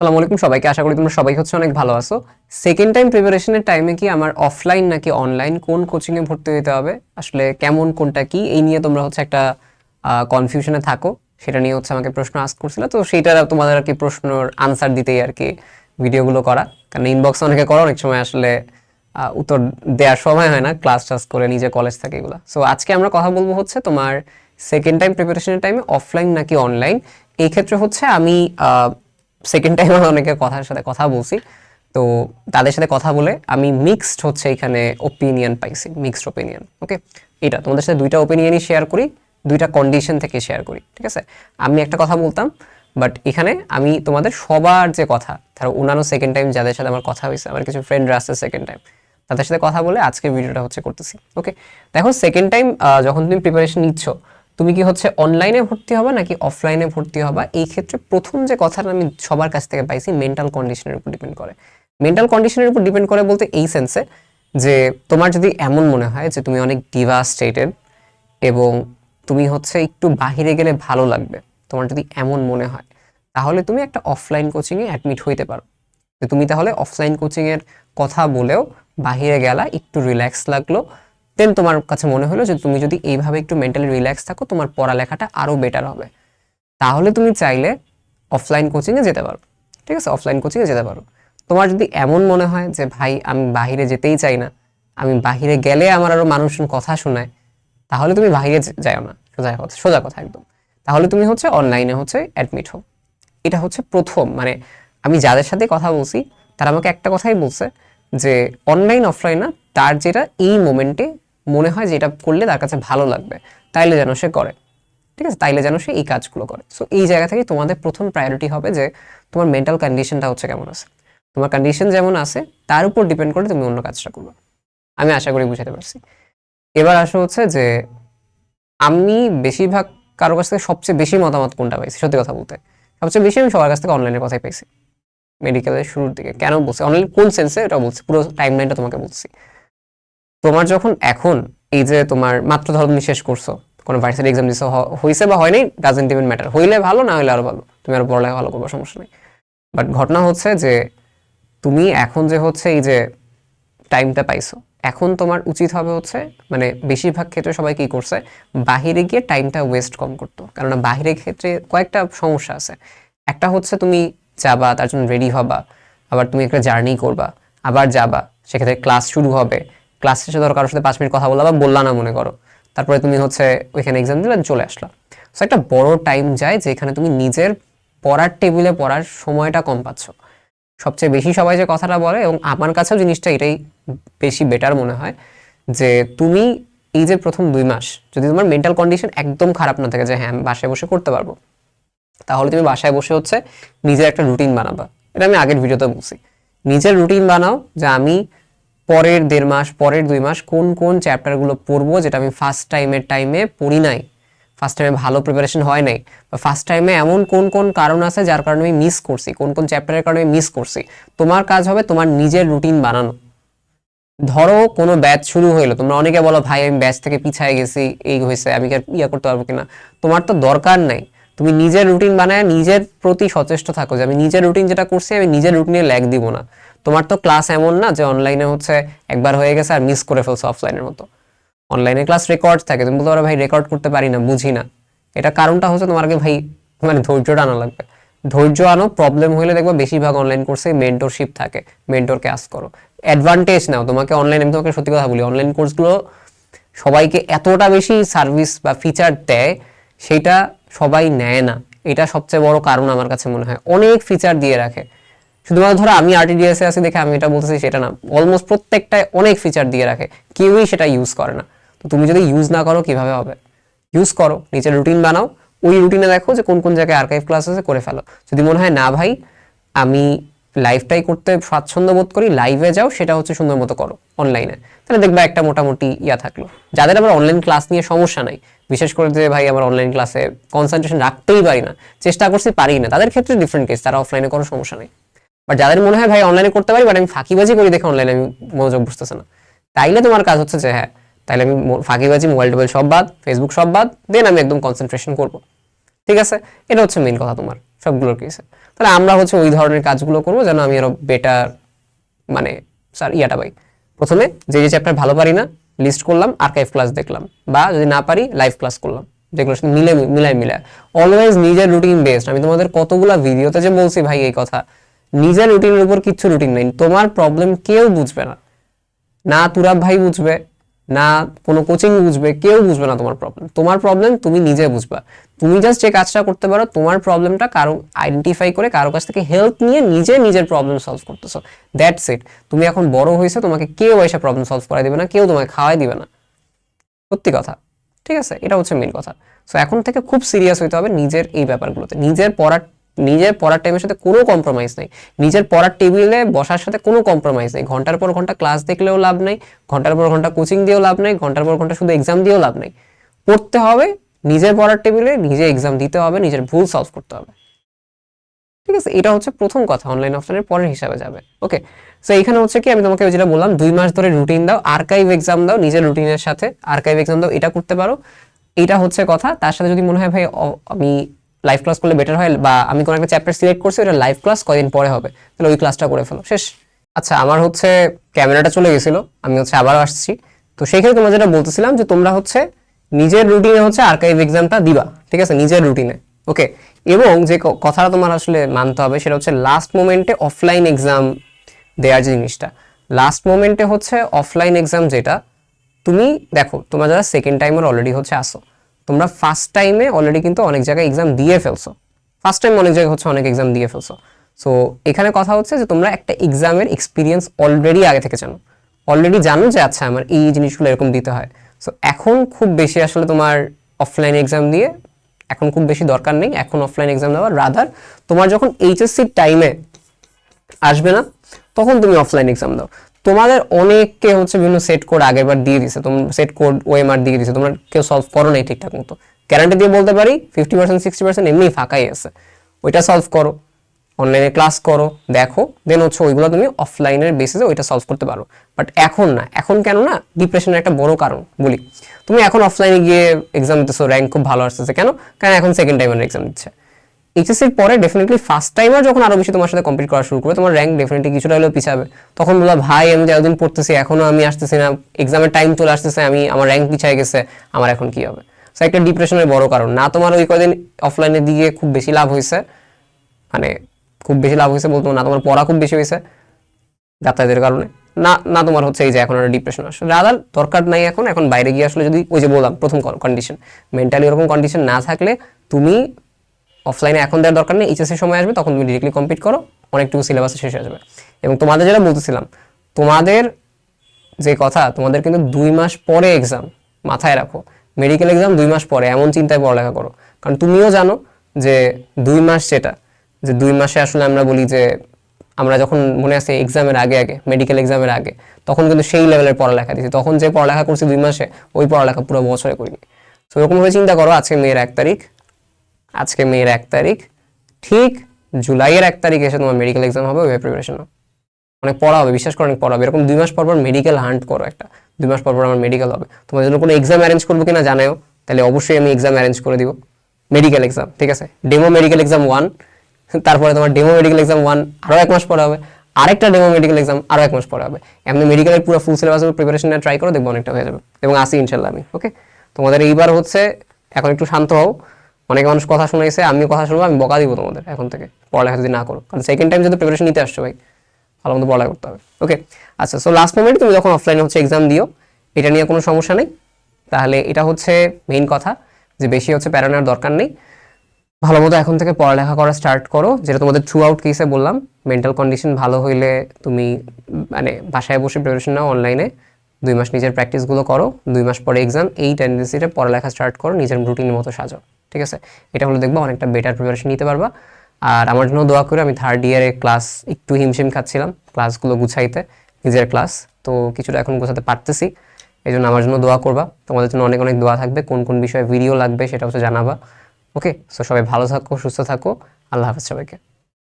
আসসালামু আলাইকুম সবাইকে, আশা করি তোমরা সবাই হচ্ছে অনেক ভালো আছো। সেকেন্ড টাইম প্রিপারেশনের টাইমে কি আমার অফলাইন নাকি অনলাইন কোন কোচিং এ ভর্তি হতে হবে? আসলে কেমন, কোনটা কি? এই নিয়ে তোমরা হচ্ছে একটা কনফিউশনে থাকো। সেটা নিয়ে হচ্ছে আমাকে প্রশ্ন আস করছিল। তো সেইটা তোমাদের আর কি প্রশ্নের আনসার দিতেই আর কি ভিডিওগুলো করা। কারণ ইনবক্স অনেকে করো, অনেক সময় আসলে উত্তর দেওয়ার সময় হয় না। ক্লাস টাস করে নিজে কলেজ থাকে এগুলো। সো আজকে আমরা কথা বলব হচ্ছে তোমার সেকেন্ড টাইম প্রিপারেশনের টাইমে অফলাইন নাকি অনলাইন এই ক্ষেত্রে হচ্ছে আমি সেকেন্ড টাইম আমি অনেকের কথার সাথে কথা বলছি। তো তাদের সাথে কথা বলে আমি মিক্সড হচ্ছে এখানে ওপিনিয়ন পাইছি মিক্সড ওপিনিয়ন ওকে এটা, তোমাদের সাথে দুইটা ওপিনিয়নই শেয়ার করি, দুইটা কন্ডিশন থেকে শেয়ার করি, ঠিক আছে? আমি একটা কথা বলতাম বাট এখানে আমি তোমাদের সবার যে কথা, ধরো অন্যান্য সেকেন্ড টাইম যাদের সাথে আমার কথা হয়েছে, আমার কিছু ফ্রেন্ডরা আসছে সেকেন্ড টাইম তাদের সাথে কথা বলে আজকে ভিডিওটা হচ্ছে করতেছি ওকে দেখো সেকেন্ড টাইম যখন তুমি প্রিপারেশন নিচ্ছ তুমি কি হচ্ছে অনলাইনে ভর্তি হবা নাকি অফলাইনে ভর্তি হবা? এই ক্ষেত্রে প্রথম যে কথাটা আমি সবার কাছ থেকে পাইছি মেন্টাল কন্ডিশনের উপর ডিপেন্ড করে। মেন্টাল কন্ডিশনের উপর ডিপেন্ড করে বলতে এই সেন্সে যে তোমার যদি এমন মনে হয় যে তুমি অনেক ডিভাস্টেটেড এবং তুমি হচ্ছে একটু বাহিরে গেলে ভালো লাগবে, তোমার যদি এমন মনে হয়, তাহলে তুমি একটা অফলাইন কোচিংয়ে অ্যাডমিট হইতে পারো। তুমি তাহলে অফলাইন কোচিংয়ের কথা বলেও বাহিরে গেলা, একটু রিল্যাক্স লাগল দেন তোমার কাছে মনে হলো যে তুমি যদি এইভাবে একটু মেন্টালি রিল্যাক্স থাকো, তোমার পড়ালেখাটা আরও বেটার হবে। তাহলে তুমি চাইলে অফলাইন কোচিংয়ে যেতে পারো। ঠিক আছে? অফলাইন কোচিংয়ে যেতে পারো। তোমার যদি এমন মনে হয় যে, ভাই, আমি বাহিরে যেতেই চাই না। আমি বাহিরে গেলে আমার আরও মানুষজন কথা শোনায়। তাহলে তুমি বাহিরে যাও না। সোজা কথা সোজা কথা একদম। তাহলে তুমি হচ্ছে অনলাইনে হচ্ছে অ্যাডমিট হও। এটা হচ্ছে প্রথম। মানে আমি যাদের সাথে কথা বলছি, তারা আমাকে একটা কথাই বলছে যে অনলাইন অফলাইন না, তার যেটা এই মোমেন্টে মনে হয় যে এটা করলে তার কাছে ভালো লাগবে। তাইলে যেন সে করে। ঠিক আছে? তাইলে যেন সে এই কাজগুলো করে। সো এই জায়গা থেকে তোমাদের প্রথম প্রায়োরিটি হবে যে তোমার মেন্টাল কন্ডিশনটা হচ্ছে কেমন আছে। তোমার কন্ডিশন যেমন আছে, তার উপর ডিপেন্ড করে তুমি অন্য কাজটা করবে। আমি আশা করি বুঝাতে পারছি। এবার আসা হচ্ছে যে আমি বেশিরভাগ কারও কাছ থেকে সবচেয়ে বেশি মতামত কোনটা পাইছি? সত্যি কথা বলতে। সবচেয়ে বেশি আমি সবার কাছ থেকে অনলাইনের কথাই পাইছি। মেডিকেলের শুরুর দিকে। কেন বলছি? অনলাইন কোন সেন্সে এটা বলছি। পুরো টাইম লাইনটা তোমাকে বলছি। তোমার যখন এখন এই যে তোমার মাত্র ধরো তুমি শেষ করছ, কোনো ভার্সিটি এক্সাম দিছো, হ- হইছে বা হয়নি ডাজেন্ট ইভেন ম্যাটার হইলে ভালো, না হইলে আরও ভালো। তুমি আরও পড়ালেখা ভালো করব, সমস্যা নেই। বাট ঘটনা হচ্ছে যে তুমি এখন যে হচ্ছে এই যে টাইমটা পাইছো, এখন তোমার উচিত হবে হচ্ছে মানে বেশিরভাগ ক্ষেত্রে সবাই কি করছে, বাহিরে গিয়ে টাইমটা ওয়েস্ট কম করতো। কেননা বাহিরের ক্ষেত্রে কয়েকটা সমস্যা আছে। একটা হচ্ছে তুমি যাবা, তার জন্য রেডি হবা, আবার তুমি একটা জার্নি করবা, আবার যাবা, সেক্ষেত্রে ক্লাস শুরু হবে ক্লাস শেষে ধরো কারোর সাথে পাঁচ মিনিট কথা বললা বা বললা না, মনে করো। তারপরে তুমি হচ্ছে ওইখানে এক্সাম দিলে চলে আসলা। সো একটা বড় টাইম যায় যেখানে তুমি নিজের পড়ার টেবিলে পড়ার সময়টা কম পাচ্ছ। সবচেয়ে বেশি সবাই যে কথাটা বলে, এবং আমার কাছেও জিনিসটা এটাই বেশি বেটার মনে হয়, যে তুমি এই যে প্রথম দুই মাস, যদি তোমার মেন্টাল কন্ডিশন একদম খারাপ না থাকে, যে হ্যাঁ আমি বাসায় বসে করতে পারব, তাহলে তুমি বাসায় বসে হচ্ছে নিজের একটা রুটিন বানাবা। এটা আমি আগের ভিডিওতে বলছি। নিজের রুটিন বানাও, যে আমি পরের দেড় মাস, পরের দুই মাস কোন কোন চ্যাপ্টারগুলো পড়ব যেটা আমি ফার্স্ট টাইমের টাইমে পড়ি নাই? ফার্স্ট টাইমে ভালো প্রিপারেশন হয় নাই? বা ফার্স্ট টাইমে এমন কোন কোন কারণ আছে যার কারণে আমি মিস করছি? কোন কোন চ্যাপ্টারের কারণে আমি মিস করছি? তোমার কাজ হবে তোমার নিজের রুটিন বানানো। ধরো কোনো ব্যাচ শুরু হইল, তোমরা অনেকে বলো, ভাই, আমি ব্যাচ থেকে পিছায় গেছি, এই হয়েছে, আমি আর ইয়া করতে পারব কিনা? তোমার তো দরকার নাই। তুমি নিজের রুটিন বানায় নিজের প্রতি সচেষ্ট থাকো যে আমি নিজের রুটিন যেটা করছি, আমি নিজের রুটিনে ল্যাগ দিব না। তোমার তো ক্লাস এমন না যে অনলাইনে হচ্ছে একবার হয়ে গেছে আর মিস করে ফেলছো অফলাইনের মতো। অনলাইনে ক্লাস রেকর্ড থাকে। তুমি বলতে পারো, ভাই রেকর্ড করতে পারি না, বুঝি না। এটা কারণটা হচ্ছে তোমাকে ভাই মানে ধৈর্যটা আনা লাগবে। ধৈর্য আনো প্রবলেম হলে দেখব বেশিরভাগ অনলাইন কোর্সে মেন্টরশিপ থাকে। মেন্টরকে আস করো। অ্যাডভান্টেজ নাও। তোমাকে অনলাইন আমি তোমাকে সত্যি কথা বলি অনলাইন কোর্সগুলো সবাইকে এতটা বেশি সার্ভিস বা ফিচার দেয়, সেটা সবাই নেয় না। এটা সবচেয়ে বড় কারণ আমার কাছে মনে হয়। অনেক ফিচার দিয়ে রাখে। শুধুমাত্র ধরো আমি আরটিডিএস আছি দেখে আমি এটা বলতেছি সেটা না। অলমোস্ট প্রত্যেকটায় অনেক ফিচার দিয়ে রাখে। কেউই সেটা ইউজ করে না। তো তুমি যদি ইউজ না করো, কীভাবে হবে? ইউজ করো, নিজের রুটিন বানাও। ওই রুটিনে দেখো যে কোন কোন জায়গায় আর্কাইভ ক্লাস আছে করে ফেলো। যদি মনে হয় না ভাই, আমি লাইভটাই করতে স্বাচ্ছন্দ্য বোধ করি লাইভে যাও, সেটা হচ্ছে সুন্দর মতো করো অনলাইনে তাহলে দেখবা একটা মোটামুটি ইয়া থাকল। যাদের আবার অনলাইন ক্লাস নিয়ে সমস্যা নাই, বিশেষ করে যে ভাই আমার অনলাইন ক্লাসে কনসেন্ট্রেশন রাখতেই পারি না, চেষ্টা করছি পারি না। তাদের ক্ষেত্রে ডিফারেন্ট কেস তারা অফলাইনে কোনো সমস্যা নেই। বাট যাদের মনে হয়, ভাই অনলাইনে করতে পারি বাট আমি ফাঁকিবাজি করি দেখে অনলাইনে আমি মনোযোগ বুঝতেছে না। তাইলে তোমার কাজ হচ্ছে যে হ্যাঁ তাইলে আমি ফাঁকিবাজি মোবাইল টোবাইল সব বাদ ফেসবুক সব বাদ দেন আমি একদম কনসেন্ট্রেশন করব। ঠিক আছে? এটা হচ্ছে মেইন কথা তোমার, সবগুলোর কেসে তাহলে আমরা হচ্ছে ওই ধরনের কাজগুলো করব যেন আমি আরও বেটার মানে স্যার ইয়াটা পাই। প্রথমে যে যে চ্যাপ্টার ভালো পারি না লিস্ট করলাম আর্কাইভ ক্লাস দেখলাম, বা যদি না পারি লাইভ ক্লাস করলাম যেগুলোর সাথে মিলে মিলাই মিলায়। অলওয়েজ নিজের রুটিন বেসড আমি তোমাদের কতগুলা ভিডিওতে যে বলছি, ভাই, এই কথা নিজের রুটিনের উপর কিচ্ছু রুটিন নেই। তোমার প্রবলেম কেউ বুঝবে না। না তুরাব ভাই বুঝবে, না কোনো কোচিং বুঝবে, কেউ বুঝবে না তোমার প্রবলেম তোমার প্রবলেম তুমি নিজে বুঝবা। তুমি জাস্ট যে কাজটা করতে পারো, তোমার প্রবলেমটা কারও আইডেন্টিফাই করে, কারও কাছ থেকে হেল্প নিয়ে নিজে নিজের প্রবলেম সলভ করতেছো। দ্যাটস ইট তুমি এখন বড় হয়েছে, তোমাকে কেউ এসে প্রবলেম সলভ করাই দিবে না, কেউ তোমাকে খাওয়াই দিবে না। সত্যি কথা। ঠিক আছে? এটা হচ্ছে মেন কথা। সো এখন থেকে খুব সিরিয়াস হইতে হবে নিজের এই ব্যাপারগুলোতে। নিজের পড়ার নিজের পড়ার টাইমের সাথে কোনো কম্প্রোমাইজ নেই। নিজের পড়ার টেবিলে বসার সাথে কোনো কম্প্রোমাইজ নেই। ঘণ্টার পর ঘণ্টা ক্লাস দেখলেও লাভ নেই, ঘণ্টার পর ঘণ্টা কোচিং দিয়েও লাভ নেই, ঘণ্টার পর ঘণ্টা শুধু এক্সাম দিয়েও লাভ নেই। পড়তে হবে, নিজের পড়ার টেবিলে নিজে এক্সাম দিতে হবে, নিজের ভুল সলভ করতে হবে। ঠিক আছে? এটা হচ্ছে প্রথম কথা অনলাইন অফলাইনের পরের হিসাবে যাবে। ওকে সো এখানে হচ্ছে কি, আমি তোমাকে যেটা বললাম, দুই মাস ধরে রুটিন দাও আর্কাইভ এক্সাম দাও, নিজের রুটিনের সাথে আর্কাইভ এক্সাম দাও, এটা করতে পারো। এটা হচ্ছে কথা, তার সাথে যদি মনে হয়, ভাই আমি লাইভ ক্লাস করলে বেটার হয় বা আমি কোনো একটা চ্যাপ্টার সিলেক্ট করছি, ওটা লাইভ ক্লাস কয়দিন পরে হবে, তাহলে ওই ক্লাসটা করে ফেলো, শেষ। আচ্ছা আমার হচ্ছে ক্যামেরাটা চলে গেছিল, আমি হচ্ছে আবারও আসছি। তো সেইখানে তোমরা যেটা বলতেছিলাম যে তোমরা হচ্ছে নিজের রুটিনে হচ্ছে আর্কাইভ এক্সামটা দিবা, ঠিক আছে? নিজের রুটিনে ওকে এবং যে কথাটা তোমার আসলে মানতে হবে, সেটা হচ্ছে লাস্ট মোমেন্টে অফলাইন এক্সাম দেওয়ার যে জিনিসটা লাস্ট মোমেন্টে হচ্ছে অফলাইন এক্সাম যেটা, তুমি দেখো, তোমরা যারা সেকেন্ড টাইমের অলরেডি হচ্ছে আসো তোমরা ফার্স্ট টাইমে অলরেডি কিন্তু অনেক জায়গায় এক্সাম দিয়ে ফেলছো। ফার্স্ট টাইম অনেক জায়গায় হচ্ছে অনেক এক্সাম দিয়ে ফেলছো। সো এখানে কথা হচ্ছে যে তোমরা একটা এক্সামের এক্সপিরিয়েন্স অলরেডি আগে থেকে জানো। অলরেডি জানো যে আচ্ছা আমার এই জিনিসগুলো এরকম দিতে হয়। সো এখন খুব বেশি আসলে তোমার অফলাইন এক্সাম দিয়ে এখন খুব বেশি দরকার নেই। এখন অফলাইন এক্সাম দেওয়ার রাদার তোমার যখন এইচএসসির টাইমে আসবে না, তখন তুমি অফলাইন এক্সাম দাও। তোমাদের অনেককে হচ্ছে বিভিন্ন সেট কোড আগেরবার দিয়ে দিছে। তোমরা সেট কোড ওএমআর দিয়ে দিছে। তোমরা কেউ সলভ করো নাই ঠিকঠাক মতো। গ্যারান্টি দিয়ে বলতে পারি ফিফটি পার্সেন্ট সিক্সটি পার্সেন্ট এমনি ফাঁকাই আছে। ওইটা সলভ করো। অনলাইনে ক্লাস করো, দেখো। দেন হচ্ছে ওইগুলো তুমি অফলাইনের বেসিসে ওইটা সলভ করতে পারো। বাট এখন না। এখন কেন না? ডিপ্রেশনের একটা বড় কারণ বলি। তুমি এখন অফলাইনে গিয়ে এক্সাম দিতেছো র্যাঙ্ক খুব ভালো আসতেছে। কেন? কারণ এখন সেকেন্ড টাইমের এক্সাম দিচ্ছে। এইচএসসির পরে ডেফিনেটলি ফার্স্ট টাইমার যখন আরও বেশি তোমার সাথে কম্পিট করা শুরু করবে, তোমার র্যাঙ্ক ডেফিনেটলি কিছুটা হলেও পিছাবে। তখন বলা ভাই, আমি যে এতদিন পড়তেছি, এখনও আমি আসতেছি না। এক্সামের টাইম চলে আসতেছে, আমি, আমার র্যাঙ্ক পিছায় গেছে, আমার এখন কি হবে? সো একটা ডিপ্রেশনের বড় কারণ। না, তোমার ওই কদিন অফলাইনে দিকে খুব বেশি লাভ হয়েছে। মানে খুব বেশি লাভ হয়েছে বলতো না, তোমার পড়া খুব বেশি হয়েছে। যাতায়াতের কারণে। না না, তোমার হচ্ছে এই যে এখন একটা ডিপ্রেশন আসে রাদার দরকার নাই এখন। এখন বাইরে গিয়ে আসলে যদি, ওই যে বললাম, প্রথম কন্ডিশন মেন্টালি ওরকম কন্ডিশন না থাকলে তুমি অফলাইনে এখন দেওয়ার দরকার নেই এইচএসসি সময় আসবে, তখন তুমি ডিরেক্টলি কমপ্লিট করো, অনেকটুকু সিলেবাস শেষ হয়ে যাবে। এবং তোমাদের যেটা বলতেছিলাম তোমাদের যে কথা, তোমাদের কিন্তু দুই মাস পরে এক্সাম মাথায় রাখো। মেডিকেল এক্সাম দুই মাস পরে, এমন চিন্তায় পড়ালেখা করো। কারণ তুমিও জানো যে দুই মাস যেটা, যে দুই মাসে আসলে আমরা বলি যে, আমরা যখন মনে আছে এক্সামের আগে আগে মেডিকেল এক্সামের আগে, তখন কিন্তু সেই লেভেলের পড়ালেখা দিয়েছি। তখন যে পড়ালেখা করছি দুই মাসে, ওই পড়ালেখা পুরো বছরে করিনি। তো এরকমভাবে চিন্তা করো, আজকে মেয়ের এক তারিখ আজকে মেয়ের এক তারিখ, ঠিক জুলাইয়ের এক তারিখ এসে তোমার মেডিকেল এক্সাম হবে, ওই প্রিপারেশন অনেক পড়া হবে, বিশ্বাস করো অনেক পড়া হবে। এরকম দুই মাস পর মেডিকেল হান্ট করো একটা। দুই মাস পর আমার মেডিকেল হবে। তোমার জন্য কোনো এক্সাম অ্যারেঞ্জ করব কিনা জানাও তাহলে অবশ্যই আমি এক্সাম অ্যারেঞ্জ করে দিব। মেডিকেল এক্সাম ঠিক আছে? ডেমো মেডিকেল এক্সাম ওয়ান তারপরে তোমার ডেমো মেডিকেল এক্সাম ওয়ান আরও এক মাস পরে হবে। আরেকটা ডেমো মেডিকেল এক্সাম আরও এক মাস পরে হবে। এমনি মেডিকেলের পুরো ফুল সিলেবাসের প্রিপারেশন ট্রাই করো, দেখব অনেকটা হয়ে যাবে। এবং আসি ইনশাল্লাহ আমি ওকে তোমাদের এইবার হচ্ছে, এখন একটু শান্ত হও। অনেক মানুষ কথা শুনাইছে আমি কথা শুনব, আমি বকা দিব তোমাদের এখন থেকে, পড়ালেখা যদি না করো। কারণ সেকেন্ড টাইম যদি প্রিপারেশন নিতে আসছো ভাই, ভালো মতো পড়ালেখা করতে হবে। ওকে আচ্ছা সো লাস্ট মোমেন্টে তুমি যখন অফলাইনে হচ্ছে এক্সাম দিও, এটা নিয়ে কোনো সমস্যা নেই। তাহলে এটা হচ্ছে মেইন কথা, যে বেশি হচ্ছে প্যারা নেওয়ার দরকার নেই। ভালো মতো এখন থেকে পড়ালেখা করা স্টার্ট করো, যেটা তোমাদের থ্রু আউট কেসে বললাম মেন্টাল কন্ডিশন ভালো হইলে তুমি মানে বাসায় বসে প্রিপারেশন নাও অনলাইনে দুই মাস নিজের প্র্যাকটিসগুলো করো, দুই মাস পরে এক্সাম এই টেন্ডেন্সিতে পড়ালেখা স্টার্ট করো, নিজের রুটিনের মতো সাজাও ঠিক আছে? এটা হলে দেখব অনেকটা বেটার প্রিপারেশন নিতে পারবা। আর আমার জন্য দোয়া করে আমি থার্ড ইয়ারে ক্লাস একটু হিমশিম খাচ্ছিলাম ক্লাসগুলো গুছাইতে, নিজের ক্লাস তো কিছুটা এখন গোছাতে পারতেছি, এই জন্য আমার জন্য দোয়া করবা। তোমাদের জন্য অনেক অনেক দোয়া থাকবে, কোন কোন বিষয়ে ভিডিও লাগবে সেটা হচ্ছে জানাবা। ওকে সো সবাই ভালো থাকো, সুস্থ থাকো। আল্লাহ হাফেজ সবাইকে।